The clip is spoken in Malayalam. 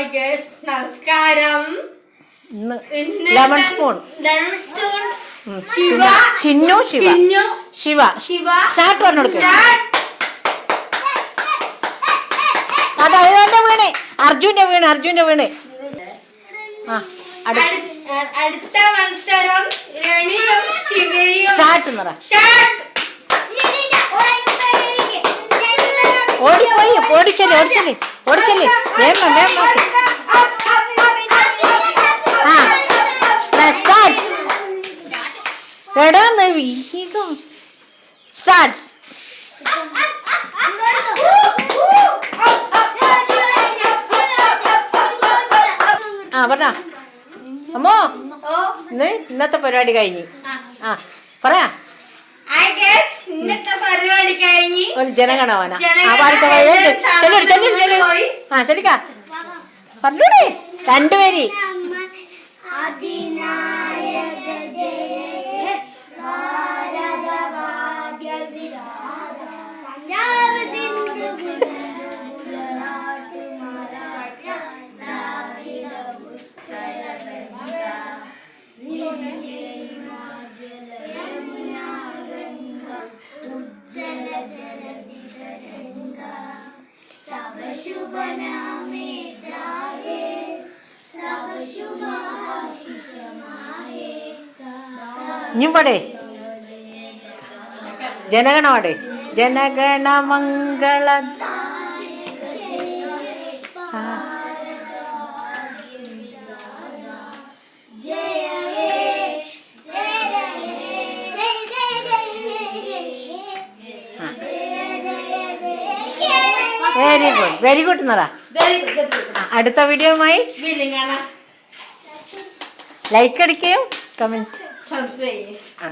ഹായ് ഗേസ് നമസ്കാരം. Lemon spoon lemon spoon. Shiva. Chinnu Shiva. Chinnu. Shiva. Shiva. Start പറഞ്ഞു കൊടുക്കുക. അത് അതിന്റെ വീണ്. അർജുന്റെ വീണ് അർജുന്റെ വീണ്. ആ അടുത്ത. അടു- അടുത്ത മത്സരം രണിയും ശിവയും. സ്റ്റാർട്ട് നിറ സ്റ്റാർട്ട്. ഓടിച്ചല്ലേ ഓടിച്ചല്ലേ ഓടിച്ചല്ലേ. വേഗം വേഗം നോക്ക് ആ സ്റ്റാർട്ട് എടാ വേഗം സ്റ്റാർട്ട് ആ പറഞ്ഞ. അമ്മോ ഇന്ന് ഇന്നത്തെ പരിപാടി കഴിഞ്ഞു. ആ. ആ പറയാ ഹായ് ഗേസ് ഇന്നത്തെ പരിപാടി കഴിഞ്ഞ് ഒരു ജനഗണവന ആ ചെല്ലു ചെല്ലിക്ക. പറഞ്ഞൂടെ? രണ്ടുപേര്. ഇനിയും പാടേ ജനഗണ പാടേ ജനഗണമംഗള. വെരി ഗുഡ് വെരി ഗുഡ് നിറ. അടുത്ത വീഡിയോയുമായി ലൈക്ക് അടിക്കുകയും കമൻസ് ആ.